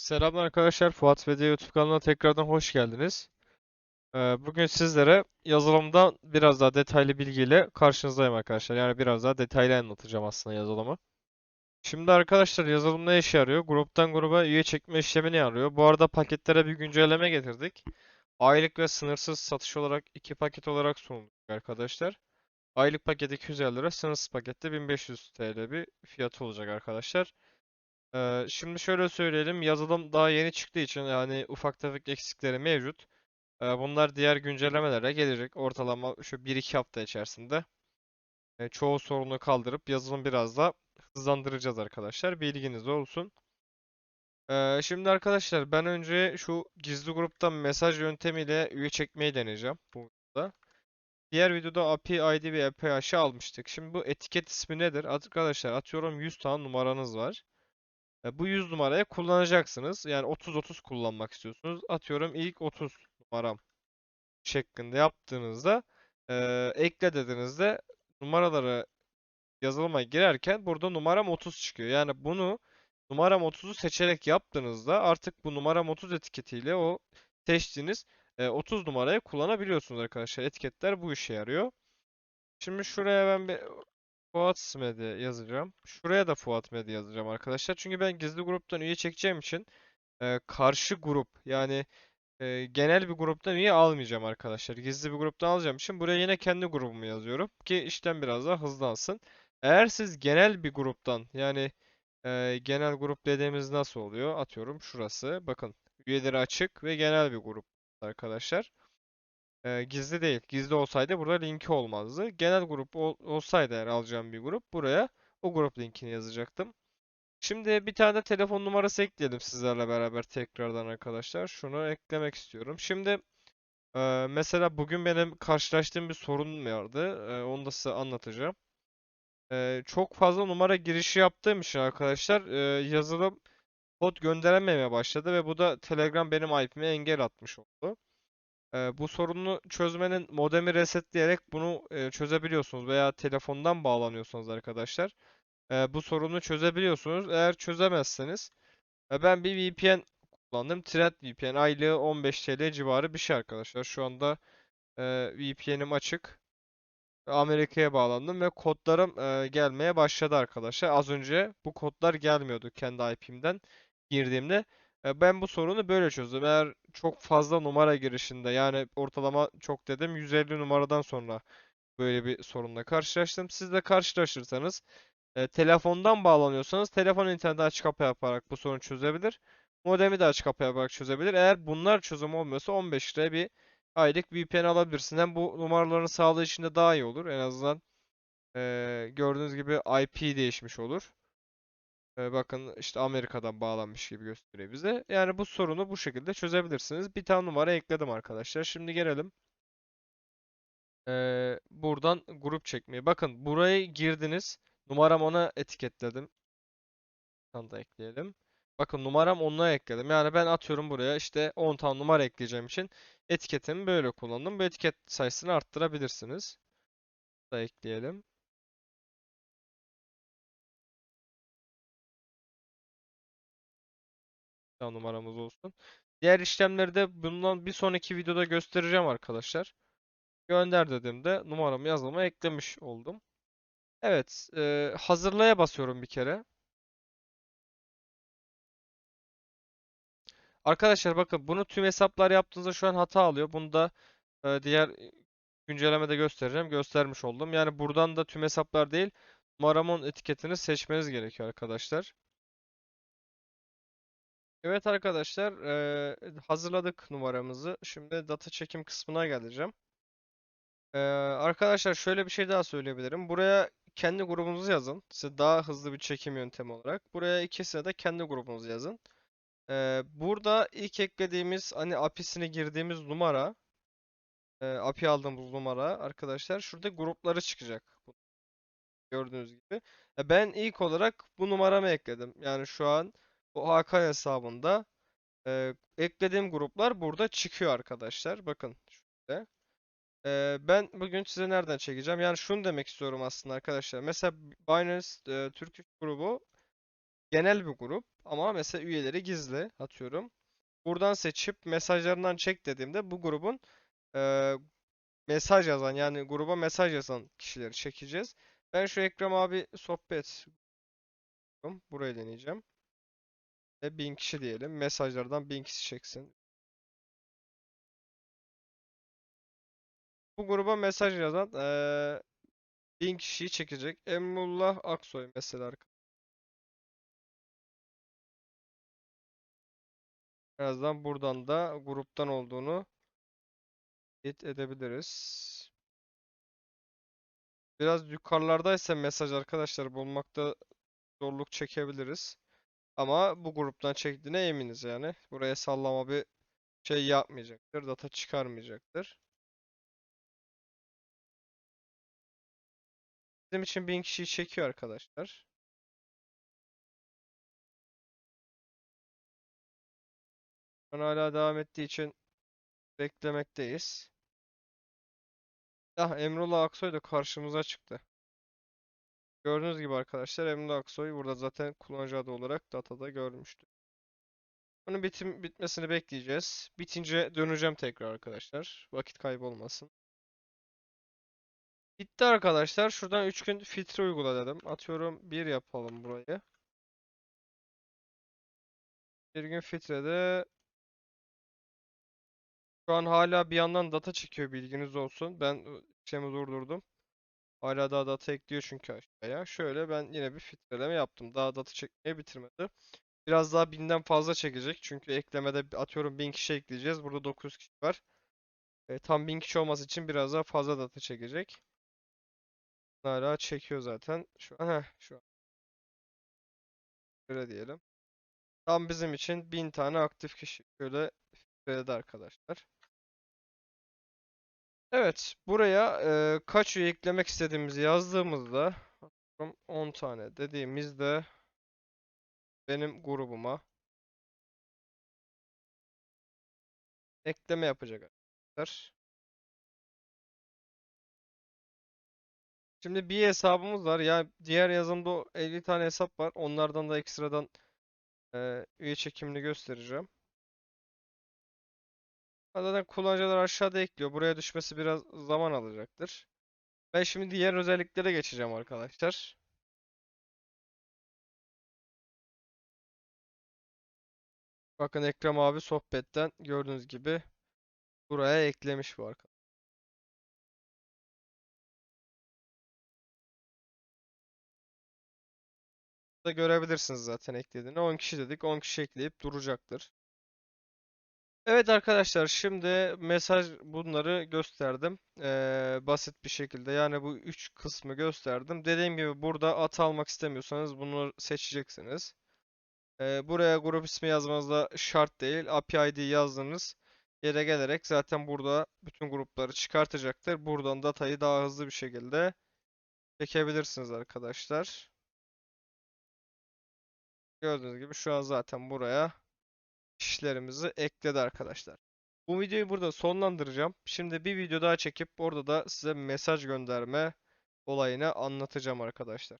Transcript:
Selamlar arkadaşlar. Fuat VD YouTube kanalına tekrardan hoş geldiniz. Ee, bugün sizlere yazılımdan biraz daha detaylı bilgiyle karşınızdayım arkadaşlar. Yani biraz daha detaylı anlatacağım aslında yazılımı. Şimdi arkadaşlar yazılım ne işe yarıyor? Gruptan gruba üye çekme işlemini yarıyor. Bu arada paketlere bir güncelleme getirdik. Aylık ve sınırsız satış olarak iki paket olarak sunulacak arkadaşlar. Aylık paket 250 lira, sınırsız pakette 1500 TL bir fiyatı olacak arkadaşlar. Ee, şimdi şöyle söyleyelim. Yazılım daha yeni çıktığı için yani ufak tefek eksikleri mevcut. Ee, bunlar diğer güncellemelere gelecek. Ortalama şu 1-2 hafta içerisinde e, çoğu sorunu kaldırıp yazılım biraz da hızlandıracağız arkadaşlar. Bilginiz olsun. Ee, şimdi arkadaşlar ben önce şu gizli gruptan mesaj yöntemiyle üye çekmeyi deneyeceğim bu videoda. Diğer videoda API ID ve API aşı almıştık. Şimdi bu etiket ismi nedir? Arkadaşlar atıyorum 100 tane numaranız var. E, Bu 100 numaraya kullanacaksınız. Yani 30-30 kullanmak istiyorsunuz. Atıyorum ilk 30 numaram şeklinde yaptığınızda e, ekle dediğinizde numaraları yazılıma girerken burada numaram 30 çıkıyor. Yani bunu numaram 30'u seçerek yaptığınızda artık bu numaram 30 etiketiyle o seçtiğiniz e, 30 numarayı kullanabiliyorsunuz arkadaşlar. Etiketler bu işe yarıyor. Şimdi şuraya ben bir Fuat Medya yazacağım. Şuraya da Fuat Medya yazacağım arkadaşlar. Çünkü ben gizli gruptan üye çekeceğim için e, karşı grup yani e, genel bir gruptan üye almayacağım arkadaşlar. Gizli bir gruptan alacağım için buraya yine kendi grubumu yazıyorum ki işlem biraz daha hızlansın. Eğer siz genel bir gruptan yani e, genel grup dediğimiz nasıl oluyor? Atıyorum şurası. Bakın üyeleri açık ve genel bir grup arkadaşlar. Ee, gizli değil. Gizli olsaydı burada linki olmazdı. Genel grup ol- olsaydı eğer alacağım bir grup buraya o grup linkini yazacaktım. Şimdi bir tane de telefon numarası ekleyelim sizlerle beraber tekrardan arkadaşlar. Şunu eklemek istiyorum. Şimdi e, mesela bugün benim karşılaştığım bir sorun vardı. E, onu da size anlatacağım. E, çok fazla numara girişi yaptığım için arkadaşlar e, yazılım kod gönderememeye başladı ve bu da Telegram benim IP'me engel atmış oldu. Bu sorunu çözmenin modemi resetleyerek bunu e, çözebiliyorsunuz veya telefondan bağlanıyorsunuz arkadaşlar. Ee, bu sorunu çözebiliyorsunuz. Eğer çözemezseniz e, ben bir VPN kullandım. Trend VPN aylığı 15 TL civarı bir şey arkadaşlar. Şu anda e, VPN'im açık. Amerika'ya bağlandım ve kodlarım e, gelmeye başladı arkadaşlar. Az önce bu kodlar gelmiyordu kendi IP'mden girdiğimde. E, Ben bu sorunu böyle çözdüm. Eğer çok fazla numara girişinde yani ortalama çok dedim 150 numaradan sonra böyle bir sorunla karşılaştım. Siz de karşılaşırsanız e, telefondan bağlanıyorsanız telefon interneti açık kapa yaparak bu sorunu çözebilir. Modemi de açık kapa yaparak çözebilir. Eğer bunlar çözüm olmuyorsa 15 liraya bir aylık VPN alabilirsin. Hem bu numaraların sağlığı için de daha iyi olur. En azından e, gördüğünüz gibi IP değişmiş olur. E, bakın işte Amerika'dan bağlanmış gibi gösteriyor bize. Yani bu sorunu bu şekilde çözebilirsiniz. Bir tane numara ekledim arkadaşlar. Şimdi gelelim. e, buradan grup çekmeye. Bakın buraya girdiniz. Numaram ona etiketledim. Onu da ekleyelim. Bakın numaram onunla ekledim. Yani ben atıyorum buraya işte 10 tane numara ekleyeceğim için etiketimi böyle kullandım. Bu etiket sayısını arttırabilirsiniz. Da ekleyelim. Tane numaramız olsun. Diğer işlemleri de bundan bir sonraki videoda göstereceğim arkadaşlar. Gönder dediğimde numaramı yazılıma eklemiş oldum. Evet, e, hazırlaya basıyorum bir kere. Arkadaşlar bakın bunu tüm hesaplar yaptığınızda şu an hata alıyor. Bunu da e, diğer güncellemede göstereceğim. Göstermiş oldum. Yani buradan da tüm hesaplar değil, numaramın etiketini seçmeniz gerekiyor arkadaşlar. Evet arkadaşlar, e, hazırladık numaramızı. Şimdi data çekim kısmına geleceğim. Ee, arkadaşlar şöyle bir şey daha söyleyebilirim. Buraya kendi grubunuzu yazın. Size daha hızlı bir çekim yöntemi olarak. Buraya ikisine de kendi grubunuzu yazın. Ee, burada ilk eklediğimiz hani API'sine girdiğimiz numara, e, API aldığımız numara arkadaşlar şurada grupları çıkacak. Gördüğünüz gibi. E, ben ilk olarak bu numaramı ekledim. Yani şu an bu Hakan hesabında e, eklediğim gruplar burada çıkıyor arkadaşlar. Bakın şurada. Ee, ben bugün size nereden çekeceğim? Yani şunu demek istiyorum aslında arkadaşlar. Mesela Binance e, Türk İş grubu genel bir grup ama mesela üyeleri gizli atıyorum. Buradan seçip mesajlarından çek dediğimde bu grubun e, mesaj yazan yani gruba mesaj yazan kişileri çekeceğiz. Ben şu Ekrem abi sohbet burayı deneyeceğim. Ve 1000 kişi diyelim. Mesajlardan 1000 kişi çeksin. Bu gruba mesaj yazan eee 1000 kişiyi çekecek. Emrullah Aksoy mesela arkadaşlar. Birazdan buradan da gruptan olduğunu teyit edebiliriz. Biraz yukarılardaysa mesaj arkadaşlar bulmakta zorluk çekebiliriz. Ama bu gruptan çektiğine eminiz yani. Buraya sallama bir şey yapmayacaktır. Data çıkarmayacaktır. Bizim için 1000 kişiyi çekiyor arkadaşlar. An hala devam ettiği için beklemekteyiz. Ah Emrullah Aksoy da karşımıza çıktı. Gördüğünüz gibi arkadaşlar Emrullah Aksoy burada zaten kullanıcı adı olarak datada görmüştü. Bunun bitim bitmesini bekleyeceğiz. Bitince döneceğim tekrar arkadaşlar. Vakit kaybolmasın. Bitti arkadaşlar. Şuradan 3 gün filtre uygula dedim. Atıyorum 1 yapalım burayı. Bir gün filtrede şu an hala bir yandan data çekiyor bilginiz olsun. Ben işlemi durdurdum. Hala daha data ekliyor çünkü aşağıya. Şöyle ben yine bir filtreleme yaptım. Daha data çekmeyi bitirmedi. Biraz daha binden fazla çekecek. Çünkü eklemede atıyorum 1000 kişi ekleyeceğiz. Burada 900 kişi var. E, tam 1000 kişi olması için biraz daha fazla data çekecek. Hala çekiyor zaten. Şu an heh, şu an. Böyle diyelim. Tam bizim için 1000 tane aktif kişi. Şöyle filtreledi arkadaşlar. Evet, buraya e, kaç üye eklemek istediğimizi yazdığımızda 10 tane dediğimizde benim grubuma ekleme yapacak arkadaşlar. Şimdi bir hesabımız var. Ya diğer yazımda o 50 tane hesap var. Onlardan da ekstradan e, üye çekimini göstereceğim. Zaten kullanıcılar aşağıda ekliyor. Buraya düşmesi biraz zaman alacaktır. Ben şimdi diğer özelliklere geçeceğim arkadaşlar. Bakın Ekrem abi sohbetten gördüğünüz gibi buraya eklemiş bu arkadaşlar. da görebilirsiniz zaten eklediğini. 10 kişi dedik. 10 kişi ekleyip duracaktır. Evet arkadaşlar şimdi mesaj bunları gösterdim. Ee, basit bir şekilde yani bu 3 kısmı gösterdim. Dediğim gibi burada at almak istemiyorsanız bunu seçeceksiniz. Ee, buraya grup ismi yazmanız da şart değil. API ID yazdınız. Yere gelerek zaten burada bütün grupları çıkartacaktır. Buradan datayı daha hızlı bir şekilde çekebilirsiniz arkadaşlar. Gördüğünüz gibi şu an zaten buraya kişilerimizi ekledi arkadaşlar. Bu videoyu burada sonlandıracağım. Şimdi bir video daha çekip orada da size mesaj gönderme olayını anlatacağım arkadaşlar.